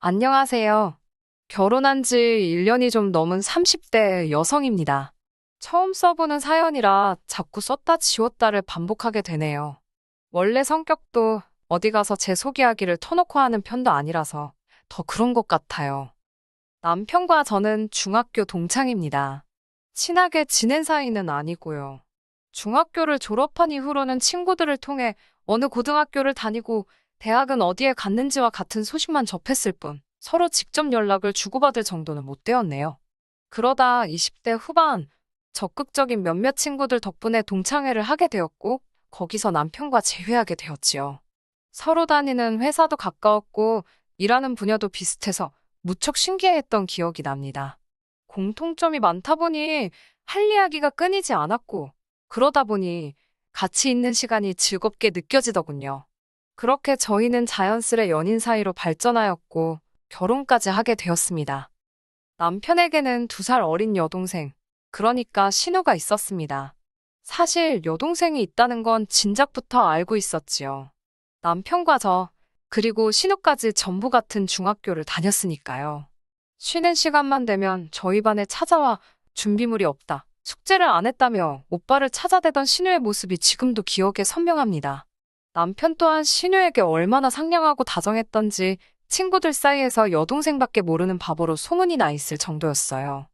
안녕하세요. 결혼한 지 1년이 좀 넘은 30대 여성입니다. 처음 써보는 사연이라 자꾸 썼다 지웠다를 반복하게 되네요. 원래 성격도 어디 가서 제속 이야기를 터놓고 하는 편도 아니라서 더 그런 것 같아요. 남편과 저는 중학교 동창입니다. 친하게 지낸 사이는 아니고요. 중학교를 졸업한 이후로는 친구들을 통해 어느 고등학교를 다니고 대학은 어디에 갔는지와 같은 소식만 접했을 뿐 서로 직접 연락을 주고받을 정도는 못 되었네요. 그러다 20대 후반 적극적인 몇몇 친구들 덕분에 동창회를 하게 되었고 거기서 남편과 재회하게 되었지요. 서로 다니는 회사도 가까웠고 일하는 분야도 비슷해서 무척 신기해했던 기억이 납니다. 공통점이 많다 보니 할 이야기가 끊이지 않았고 그러다 보니 같이 있는 시간이 즐겁게 느껴지더군요. 그렇게 저희는 자연스레 연인 사이로 발전하였고 결혼까지 하게 되었습니다. 남편에게는 두 살 어린 여동생, 그러니까 신우가 있었습니다. 사실 여동생이 있다는 건 진작부터 알고 있었지요. 남편과 저, 그리고 신우까지 전부 같은 중학교를 다녔으니까요. 쉬는 시간만 되면 저희 반에 찾아와 준비물이 없다. 숙제를 안 했다며 오빠를 찾아대던 신우의 모습이 지금도 기억에 선명합니다. 남편 또한 신우에게 얼마나 상냥하고 다정했던지 친구들 사이에서 여동생밖에 모르는 바보로 소문이 나 있을 정도였어요.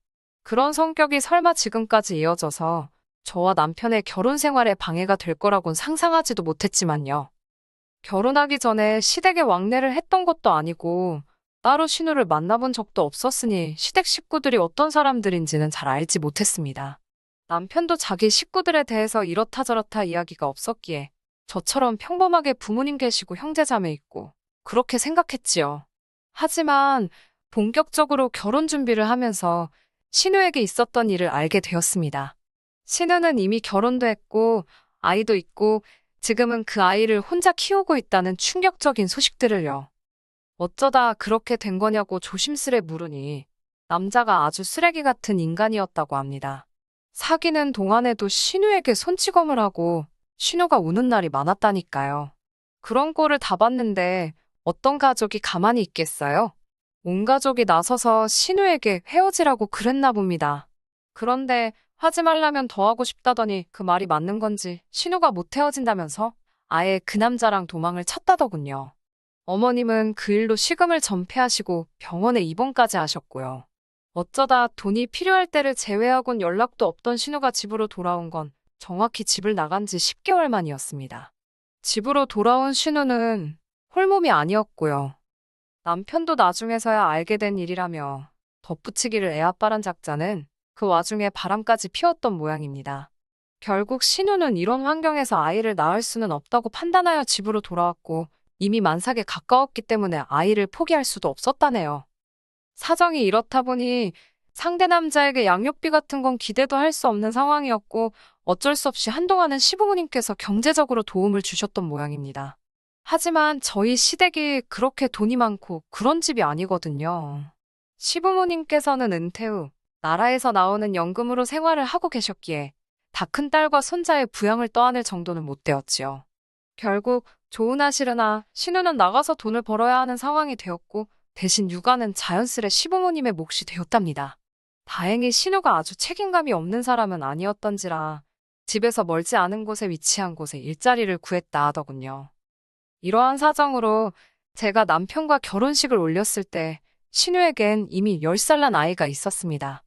그런 성격이 설마 지금까지 이어져서 저와 남편의 결혼 생활에 방해가 될 거라곤 상상하지도 못했지만요. 결혼하기 전에 시댁에 왕래를 했던 것도 아니고 따로 신우를 만나본 적도 없었으니 시댁 식구들이 어떤 사람들인지는 잘 알지 못했습니다. 남편도 자기 식구들에 대해서 이렇다 저렇다 이야기가 없었기에 저처럼 평범하게 부모님 계시고 형제자매 있고 그렇게 생각했지요. 하지만 본격적으로 결혼 준비를 하면서 신우에게 있었던 일을 알게 되었습니다. 신우는 이미 결혼도 했고 아이도 있고 지금은 그 아이를 혼자 키우고 있다는 충격적인 소식들을요. 어쩌다 그렇게 된 거냐고 조심스레 물으니 남자가 아주 쓰레기 같은 인간이었다고 합니다. 사귀는 동안에도 신우에게 손찌검을 하고 신우가 우는 날이 많았다니까요. 그런 꼴을 다 봤는데 어떤 가족이 가만히 있겠어요? 온 가족이 나서서 신우에게 헤어지라고 그랬나 봅니다. 그런데 하지 말라면 더 하고 싶다더니 그 말이 맞는 건지 신우가 못 헤어진다면서 아예 그 남자랑 도망을 쳤다더군요. 어머님은 그 일로 식음을 전폐하시고 병원에 입원까지 하셨고요. 어쩌다 돈이 필요할 때를 제외하곤 연락도 없던 신우가 집으로 돌아온 건 정확히 집을 나간 지 10개월 만이었습니다. 집으로 돌아온 신우는 홀몸이 아니었고요. 남편도 나중에서야 알게 된 일이라며 덧붙이기를 애아빠란 작자는 그 와중에 바람까지 피웠던 모양입니다. 결국 신우는 이런 환경에서 아이를 낳을 수는 없다고 판단하여 집으로 돌아왔고 이미 만삭에 가까웠기 때문에 아이를 포기할 수도 없었다네요. 사정이 이렇다 보니 상대 남자에게 양육비 같은 건 기대도 할 수 없는 상황이었고 어쩔 수 없이 한동안은 시부모님께서 경제적으로 도움을 주셨던 모양입니다. 하지만 저희 시댁이 그렇게 돈이 많고 그런 집이 아니거든요. 시부모님께서는 은퇴 후 나라에서 나오는 연금으로 생활을 하고 계셨기에 다 큰 딸과 손자의 부양을 떠안을 정도는 못 되었지요. 결국 좋으나 싫으나 신우는 나가서 돈을 벌어야 하는 상황이 되었고 대신 육아는 자연스레 시부모님의 몫이 되었답니다. 다행히 신우가 아주 책임감이 없는 사람은 아니었던지라 집에서 멀지 않은 곳에 위치한 곳에 일자리를 구했다 하더군요. 이러한 사정으로 제가 남편과 결혼식을 올렸을 때 신우에겐 이미 10살 난 아이가 있었습니다.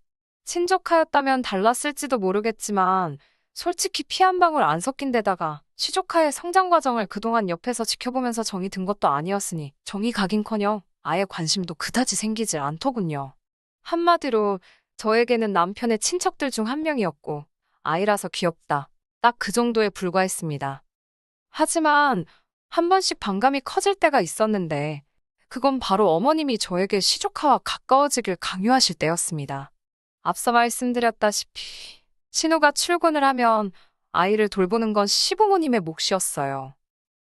친족하였다면 달랐을지도 모르겠지만 솔직히 피 한 방울 안 섞인 데다가 시조카의 성장 과정을 그동안 옆에서 지켜보면서 정이 든 것도 아니었으니 정이 가긴커녕 아예 관심도 그다지 생기질 않더군요. 한마디로 저에게는 남편의 친척들 중 한 명이었고 아이라서 귀엽다. 딱 그 정도에 불과했습니다. 하지만 한 번씩 반감이 커질 때가 있었는데 그건 바로 어머님이 저에게 시조카와 가까워지길 강요하실 때였습니다. 앞서 말씀드렸다시피 신우가 출근을 하면 아이를 돌보는 건 시부모님의 몫이었어요.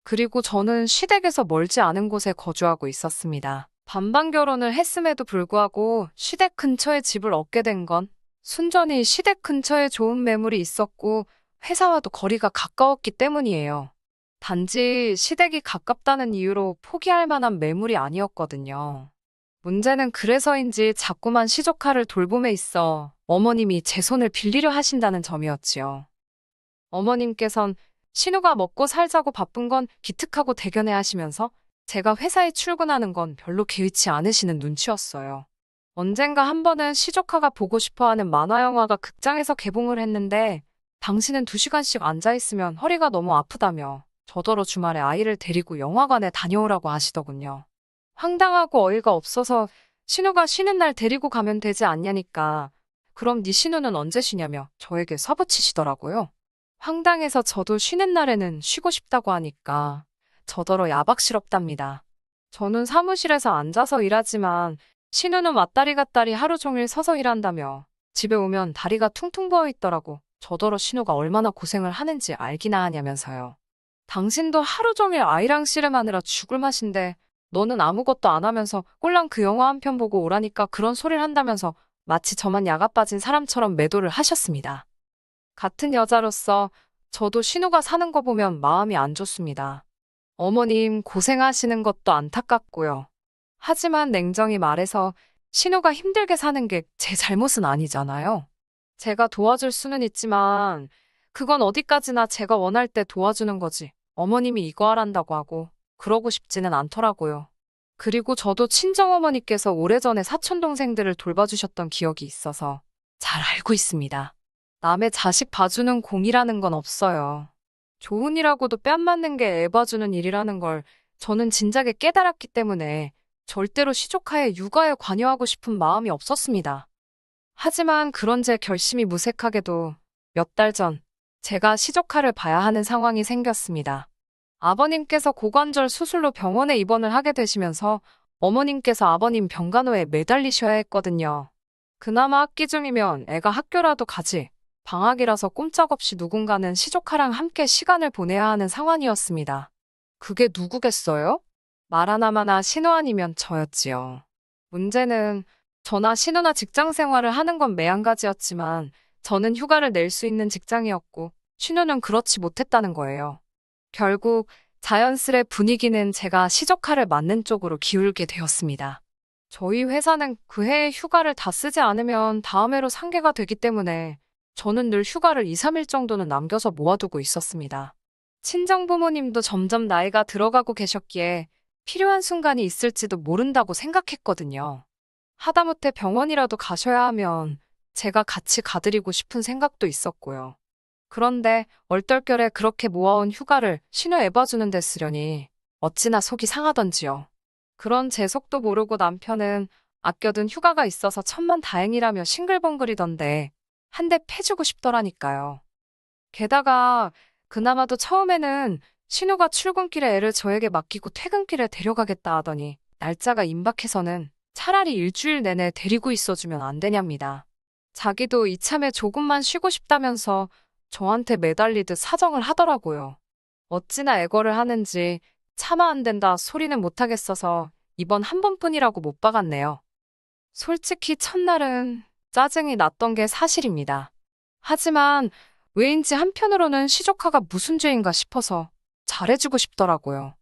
그리고 저는 시댁에서 멀지 않은 곳에 거주하고 있었습니다. 반반 결혼을 했음에도 불구하고 시댁 근처에 집을 얻게 된 건 순전히 시댁 근처에 좋은 매물이 있었고 회사와도 거리가 가까웠기 때문이에요. 단지 시댁이 가깝다는 이유로 포기할 만한 매물이 아니었거든요. 문제는 그래서인지 자꾸만 시조카를 돌봄에 있어 어머님이 제 손을 빌리려 하신다는 점이었지요. 어머님께선 신우가 먹고 살자고 바쁜 건 기특하고 대견해 하시면서 제가 회사에 출근하는 건 별로 개의치 않으시는 눈치였어요. 언젠가 한 번은 시조카가 보고 싶어 하는 만화 영화가 극장에서 개봉을 했는데 당신은 두 시간씩 앉아있으면 허리가 너무 아프다며 저더러 주말에 아이를 데리고 영화관에 다녀오라고 하시더군요. 황당하고 어이가 없어서 신우가 쉬는 날 데리고 가면 되지 않냐니까 그럼 네 신우는 언제 쉬냐며 저에게 서붙이시더라고요. 황당해서 저도 쉬는 날에는 쉬고 싶다고 하니까 저더러 야박스럽답니다. 저는 사무실에서 앉아서 일하지만 신우는 왔다리 갔다리 하루 종일 서서 일한다며 집에 오면 다리가 퉁퉁 부어 있더라고. 저더러 신우가 얼마나 고생을 하는지 알기나 하냐면서요. 당신도 하루 종일 아이랑 씨름하느라 죽을 맛인데 너는 아무것도 안 하면서 꼴랑 그 영화 한 편 보고 오라니까 그런 소리를 한다면서 마치 저만 야가 빠진 사람처럼 매도를 하셨습니다. 같은 여자로서 저도 신우가 사는 거 보면 마음이 안 좋습니다. 어머님 고생하시는 것도 안타깝고요. 하지만 냉정히 말해서 신우가 힘들게 사는 게 제 잘못은 아니잖아요. 제가 도와줄 수는 있지만 그건 어디까지나 제가 원할 때 도와주는 거지. 어머님이 이거 하란다고 하고 그러고 싶지는 않더라고요. 그리고 저도 친정어머니께서 오래전에 사촌동생들을 돌봐주셨던 기억이 있어서 잘 알고 있습니다. 남의 자식 봐주는 공이라는 건 없어요. 좋은 일하고도 뺨 맞는 게 애 봐주는 일이라는 걸 저는 진작에 깨달았기 때문에 절대로 시조카의 육아에 관여하고 싶은 마음이 없었습니다. 하지만 그런 제 결심이 무색하게도 몇 달 전 제가 시조카를 봐야 하는 상황이 생겼습니다. 아버님께서 고관절 수술로 병원에 입원을 하게 되시면서 어머님께서 아버님 병간호에 매달리셔야 했거든요. 그나마 학기 중이면 애가 학교라도 가지. 방학이라서 꼼짝없이 누군가는 시조카랑 함께 시간을 보내야 하는 상황이었습니다. 그게 누구겠어요? 말 하나마나 신우 아니면 저였지요. 문제는 저나 신우나 직장 생활을 하는 건 매한가지였지만 저는 휴가를 낼 수 있는 직장이었고 신우는 그렇지 못했다는 거예요. 결국 자연스레 분위기는 제가 시조카를 맞는 쪽으로 기울게 되었습니다. 저희 회사는 그 해에 휴가를 다 쓰지 않으면 다음 해로 상계가 되기 때문에 저는 늘 휴가를 2, 3일 정도는 남겨서 모아두고 있었습니다. 친정 부모님도 점점 나이가 들어가고 계셨기에 필요한 순간이 있을지도 모른다고 생각했거든요. 하다못해 병원이라도 가셔야 하면 제가 같이 가드리고 싶은 생각도 있었고요. 그런데 얼떨결에 그렇게 모아온 휴가를 신우 애봐주는 데 쓰려니 어찌나 속이 상하던지요. 그런 제 속도 모르고 남편은 아껴둔 휴가가 있어서 천만 다행이라며 싱글벙글이던데 한 대 패주고 싶더라니까요. 게다가 그나마도 처음에는 신우가 출근길에 애를 저에게 맡기고 퇴근길에 데려가겠다 하더니 날짜가 임박해서는 차라리 일주일 내내 데리고 있어주면 안 되냐입니다. 자기도 이참에 조금만 쉬고 싶다면서 저한테 매달리듯 사정을 하더라고요. 어찌나 애거를 하는지 차마 안 된다 소리는 못하겠어서 이번 한 번뿐이라고 못 박았네요. 솔직히 첫날은 짜증이 났던 게 사실입니다. 하지만 왜인지 한편으로는 시조카가 무슨 죄인가 싶어서 잘해주고 싶더라고요.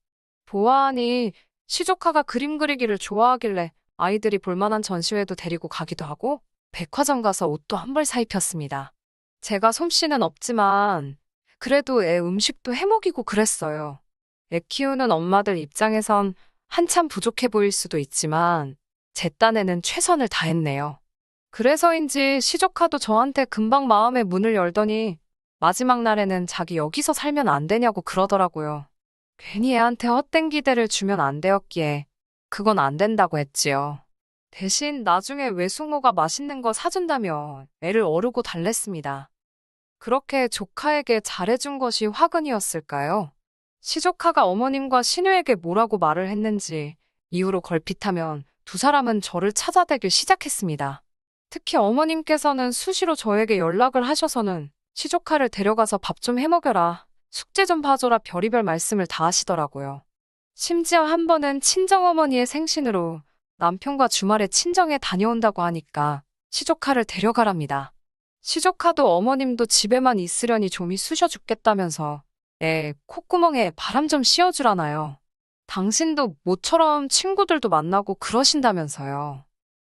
보아하니 시조카가 그림 그리기를 좋아하길래 아이들이 볼만한 전시회도 데리고 가기도 하고 백화점 가서 옷도 한 벌 사 입혔습니다. 제가 솜씨는 없지만 그래도 애 음식도 해먹이고 그랬어요. 애 키우는 엄마들 입장에선 한참 부족해 보일 수도 있지만 제 딴에는 최선을 다했네요. 그래서인지 시조카도 저한테 금방 마음의 문을 열더니 마지막 날에는 자기 여기서 살면 안 되냐고 그러더라고요. 괜히 애한테 헛된 기대를 주면 안 되었기에 그건 안 된다고 했지요. 대신 나중에 외숙모가 맛있는 거 사준다며 애를 어르고 달랬습니다. 그렇게 조카에게 잘해준 것이 화근이었을까요? 시조카가 어머님과 신우에게 뭐라고 말을 했는지 이후로 걸핏하면 두 사람은 저를 찾아대길 시작했습니다. 특히 어머님께서는 수시로 저에게 연락을 하셔서는 시조카를 데려가서 밥 좀 해먹여라, 숙제 좀 봐줘라 별의별 말씀을 다 하시더라고요. 심지어 한 번은 친정어머니의 생신으로 남편과 주말에 친정에 다녀온다고 하니까 시조카를 데려가랍니다. 시조카도 어머님도 집에만 있으려니 좀이 쑤셔 죽겠다면서 애 콧구멍에 바람 좀 씌워주라나요. 당신도 모처럼 친구들도 만나고 그러신다면서요.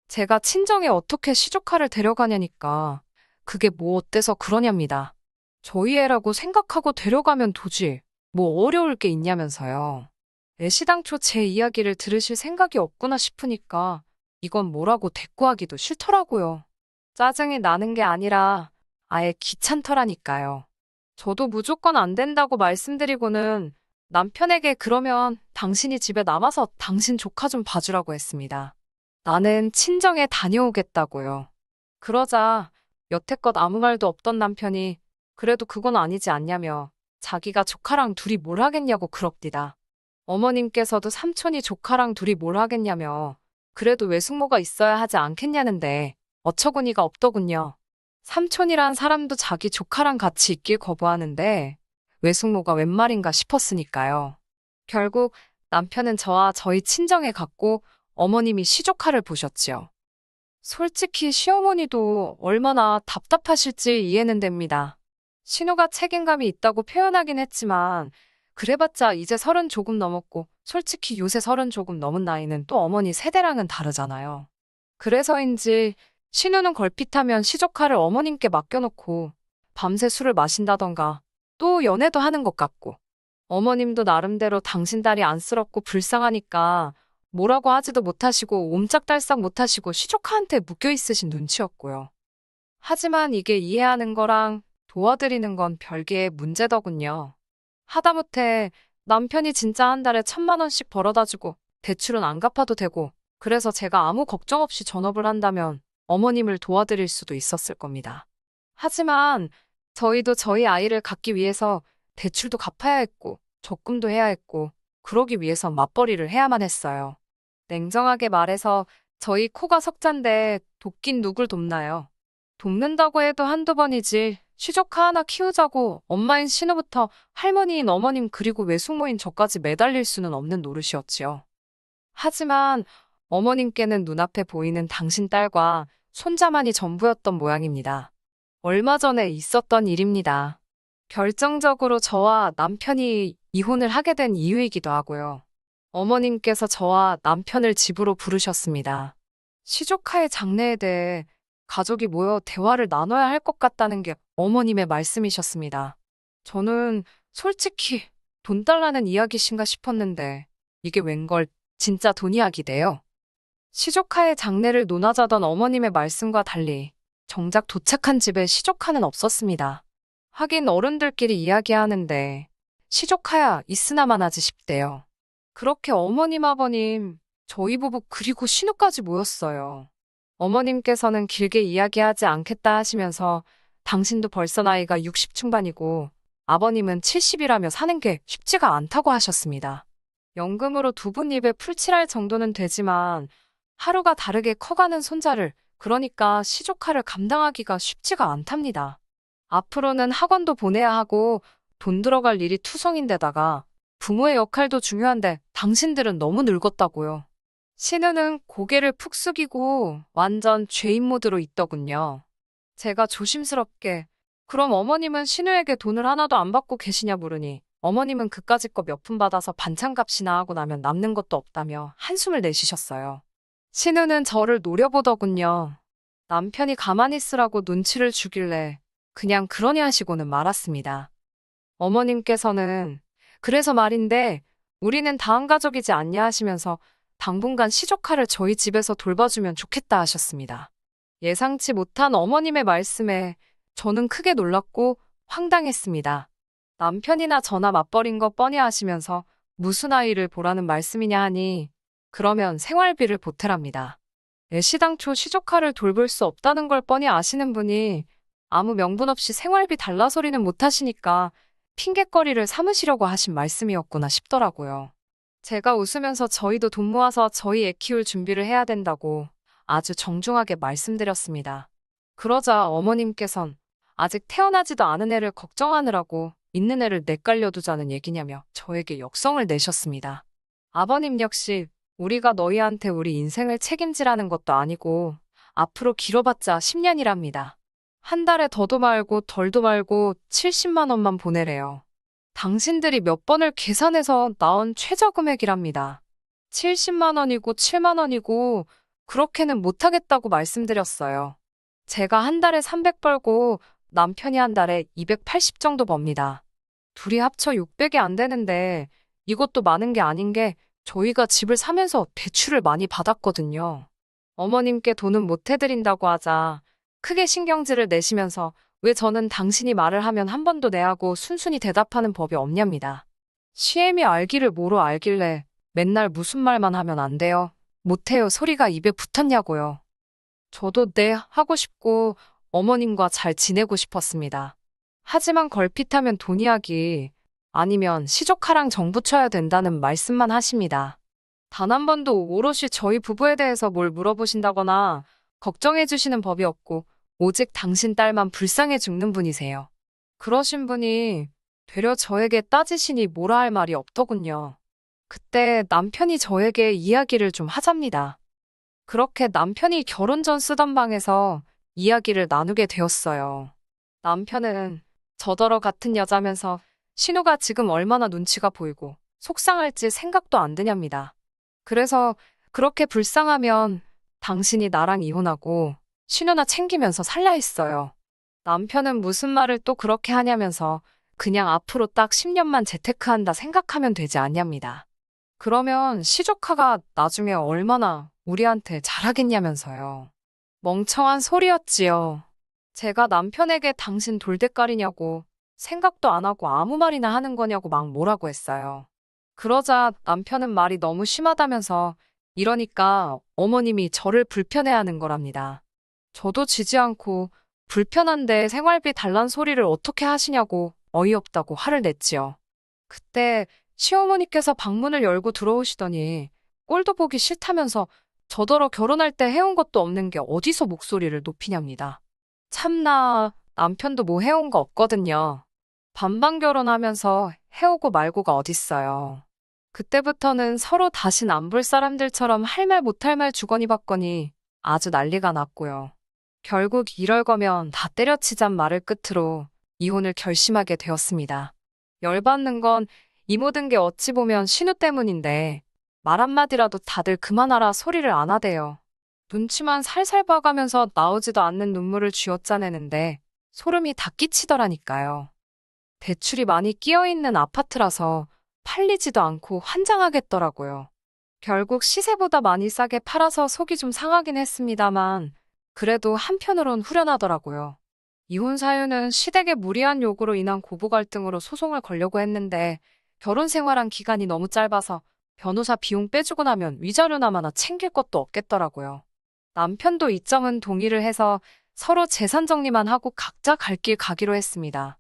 제가 친정에 어떻게 시조카를 데려가냐니까 그게 뭐 어때서 그러냐입니다. 저희 애라고 생각하고 데려가면 도지 뭐 어려울 게 있냐면서요. 애시당초 제 이야기를 들으실 생각이 없구나 싶으니까 이건 뭐라고 대꾸하기도 싫더라고요. 짜증이 나는 게 아니라 아예 귀찮더라니까요. 저도 무조건 안 된다고 말씀드리고는 남편에게 그러면 당신이 집에 남아서 당신 조카 좀 봐주라고 했습니다. 나는 친정에 다녀오겠다고요. 그러자 여태껏 아무 말도 없던 남편이 그래도 그건 아니지 않냐며 자기가 조카랑 둘이 뭘 하겠냐고 그럽디다. 어머님께서도 삼촌이 조카랑 둘이 뭘 하겠냐며 그래도 외숙모가 있어야 하지 않겠냐는데 어처구니가 없더군요. 삼촌이란 사람도 자기 조카랑 같이 있길 거부하는데 외숙모가 웬 말인가 싶었으니까요. 결국 남편은 저와 저희 친정에 갔고 어머님이 시조카를 보셨지요. 솔직히 시어머니도 얼마나 답답하실지 이해는 됩니다. 신우가 책임감이 있다고 표현하긴 했지만 그래봤자 이제 서른 조금 넘었고 솔직히 요새 서른 조금 넘은 나이는 또 어머니 세대랑은 다르잖아요. 그래서인지 신우는 걸핏하면 시조카를 어머님께 맡겨놓고 밤새 술을 마신다던가 또 연애도 하는 것 같고 어머님도 나름대로 당신 딸이 안쓰럽고 불쌍하니까 뭐라고 하지도 못하시고 옴짝달싹 못하시고 시조카한테 묶여 있으신 눈치였고요. 하지만 이게 이해하는 거랑 도와드리는 건 별개의 문제더군요. 하다못해 남편이 진짜 한 달에 천만 원씩 벌어다 주고 대출은 안 갚아도 되고 그래서 제가 아무 걱정 없이 전업을 한다면 어머님을 도와드릴 수도 있었을 겁니다. 하지만 저희도 저희 아이를 갖기 위해서 대출도 갚아야 했고 적금도 해야 했고 그러기 위해서 맞벌이를 해야만 했어요. 냉정하게 말해서 저희 코가 석잔데 돕긴 누굴 돕나요? 돕는다고 해도 한두 번이지 시조카 하나 키우자고 엄마인 신우부터 할머니인 어머님 그리고 외숙모인 저까지 매달릴 수는 없는 노릇이었지요. 하지만 어머님께는 눈앞에 보이는 당신 딸과 손자만이 전부였던 모양입니다. 얼마 전에 있었던 일입니다. 결정적으로 저와 남편이 이혼을 하게 된 이유이기도 하고요. 어머님께서 저와 남편을 집으로 부르셨습니다. 시조카의 장래에 대해 가족이 모여 대화를 나눠야 할 것 같다는 게 어머님의 말씀이셨습니다. 저는 솔직히 돈 달라는 이야기신가 싶었는데 이게 웬걸 진짜 돈 이야기네요. 시조카의 장래를 논하자던 어머님의 말씀과 달리 정작 도착한 집에 시조카는 없었습니다. 하긴 어른들끼리 이야기하는데 시조카야 있으나만 하지 싶대요. 그렇게 어머님 아버님 저희 부부 그리고 신우까지 모였어요. 어머님께서는 길게 이야기하지 않겠다 하시면서 당신도 벌써 나이가 60 중반이고 아버님은 70이라며 사는 게 쉽지가 않다고 하셨습니다. 연금으로 두 분 입에 풀칠할 정도는 되지만 하루가 다르게 커가는 손자를 그러니까 시조카를 감당하기가 쉽지가 않답니다. 앞으로는 학원도 보내야 하고 돈 들어갈 일이 투성인데다가 부모의 역할도 중요한데 당신들은 너무 늙었다고요. 신우는 고개를 푹 숙이고 완전 죄인 모드로 있더군요. 제가 조심스럽게 그럼 어머님은 신우에게 돈을 하나도 안 받고 계시냐 물으니 어머님은 그까짓 거 몇 푼 받아서 반찬값이나 하고 나면 남는 것도 없다며 한숨을 내쉬셨어요. 신우는 저를 노려보더군요. 남편이 가만히 있으라고 눈치를 주길래 그냥 그러니 하시고는 말았습니다. 어머님께서는 그래서 말인데 우리는 다한 가족이지 않냐 하시면서 당분간 시조카를 저희 집에서 돌봐주면 좋겠다 하셨습니다. 예상치 못한 어머님의 말씀에 저는 크게 놀랐고 황당했습니다. 남편이나 저나 맞벌인 거 뻔히 아시면서 무슨 아이를 보라는 말씀이냐 하니 그러면 생활비를 보태랍니다. 애시당초 시조카를 돌볼 수 없다는 걸 뻔히 아시는 분이 아무 명분 없이 생활비 달라 소리는 못 하시니까 핑곗거리를 삼으시려고 하신 말씀이었구나 싶더라고요. 제가 웃으면서 저희도 돈 모아서 저희 애 키울 준비를 해야 된다고 아주 정중하게 말씀드렸습니다. 그러자 어머님께선 아직 태어나지도 않은 애를 걱정하느라고 있는 애를 내깔려두자는 얘기냐며 저에게 역성을 내셨습니다. 아버님 역시 우리가 너희한테 우리 인생을 책임지라는 것도 아니고 앞으로 길어봤자 10년이랍니다. 한 달에 더도 말고 덜도 말고 70만 원만 보내래요. 당신들이 몇 번을 계산해서 나온 최저 금액이랍니다. 70만 원이고 7만 원이고 그렇게는 못하겠다고 말씀드렸어요. 제가 한 달에 300 벌고 남편이 한 달에 280 정도 법니다. 둘이 합쳐 600이 안 되는데 이것도 많은 게 아닌 게 저희가 집을 사면서 대출을 많이 받았거든요. 어머님께 돈은 못 해드린다고 하자 크게 신경질을 내시면서 왜 저는 당신이 말을 하면 한 번도 내하고 순순히 대답하는 법이 없냐입니다. 시엠이 알기를 뭐로 알길래 맨날 무슨 말만 하면 안 돼요. 못해요 소리가 입에 붙었냐고요. 저도 네 하고 싶고 어머님과 잘 지내고 싶었습니다. 하지만 걸핏하면 돈 이야기 아니면 시조카랑 정부 쳐야 된다는 말씀만 하십니다. 단 한 번도 오롯이 저희 부부에 대해서 뭘 물어보신다거나 걱정해 주시는 법이 없고 오직 당신 딸만 불쌍해 죽는 분이세요. 그러신 분이 되려 저에게 따지시니 뭐라 할 말이 없더군요. 그때 남편이 저에게 이야기를 좀 하잡니다. 그렇게 남편이 결혼 전 쓰던 방에서 이야기를 나누게 되었어요. 남편은 저더러 같은 여자면서 신우가 지금 얼마나 눈치가 보이고 속상할지 생각도 안 드냐입니다. 그래서 그렇게 불쌍하면 당신이 나랑 이혼하고 신우나 챙기면서 살라 했어요. 남편은 무슨 말을 또 그렇게 하냐면서 그냥 앞으로 딱 10년만 재테크한다 생각하면 되지 않냐입니다. 그러면 시조카가 나중에 얼마나 우리한테 잘하겠냐면서요. 멍청한 소리였지요. 제가 남편에게 당신 돌대깔이냐고 생각도 안 하고 아무 말이나 하는 거냐고 막 뭐라고 했어요. 그러자 남편은 말이 너무 심하다면서 이러니까 어머님이 저를 불편해하는 거랍니다. 저도 지지 않고 불편한데 생활비 달란 소리를 어떻게 하시냐고 어이없다고 화를 냈지요. 그때 시어머니께서 방문을 열고 들어오시더니 꼴도 보기 싫다면서 저더러 결혼할 때 해온 것도 없는 게 어디서 목소리를 높이냐입니다. 참나 남편도 뭐 해온 거 없거든요. 반반 결혼하면서 해오고 말고가 어딨어요. 그때부터는 서로 다신 안 볼 사람들처럼 할 말 못할 말 주거니 받거니 아주 난리가 났고요. 결국 이럴 거면 다 때려치잔 말을 끝으로 이혼을 결심하게 되었습니다. 열받는 건 이 모든 게 어찌 보면 신우 때문인데 말 한마디라도 다들 그만하라 소리를 안 하대요. 눈치만 살살 봐가면서 나오지도 않는 눈물을 쥐어짜내는데 소름이 다 끼치더라니까요. 대출이 많이 끼어있는 아파트라서 팔리지도 않고 환장하겠더라고요. 결국 시세보다 많이 싸게 팔아서 속이 좀 상하긴 했습니다만 그래도 한편으론 후련하더라고요. 이혼 사유는 시댁의 무리한 요구로 인한 고부 갈등으로 소송을 걸려고 했는데 결혼 생활한 기간이 너무 짧아서 변호사 비용 빼주고 나면 위자료나마나 챙길 것도 없겠더라고요. 남편도 이 점은 동의를 해서 서로 재산 정리만 하고 각자 갈 길 가기로 했습니다.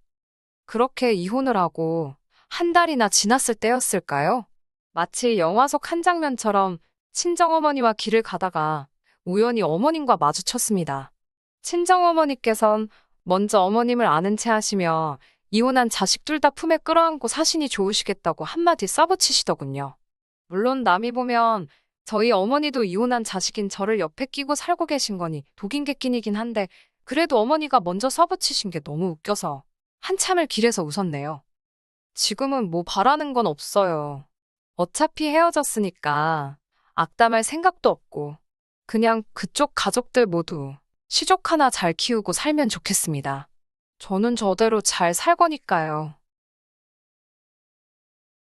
그렇게 이혼을 하고 한 달이나 지났을 때였을까요? 마치 영화 속 한 장면처럼 친정어머니와 길을 가다가 우연히 어머님과 마주쳤습니다. 친정어머니께선 먼저 어머님을 아는 체 하시며 이혼한 자식 둘 다 품에 끌어안고 사신이 좋으시겠다고 한마디 써붙이시더군요. 물론 남이 보면 저희 어머니도 이혼한 자식인 저를 옆에 끼고 살고 계신 거니 독인 객긴이긴 한데 그래도 어머니가 먼저 써붙이신 게 너무 웃겨서 한참을 길에서 웃었네요. 지금은 뭐 바라는 건 없어요. 어차피 헤어졌으니까 악담할 생각도 없고 그냥 그쪽 가족들 모두 시족 하나 잘 키우고 살면 좋겠습니다. 저는 저대로 잘 살 거니까요.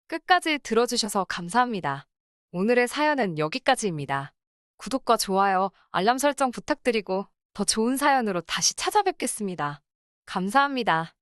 끝까지 들어주셔서 감사합니다. 오늘의 사연은 여기까지입니다. 구독과 좋아요, 알람 설정 부탁드리고 더 좋은 사연으로 다시 찾아뵙겠습니다. 감사합니다.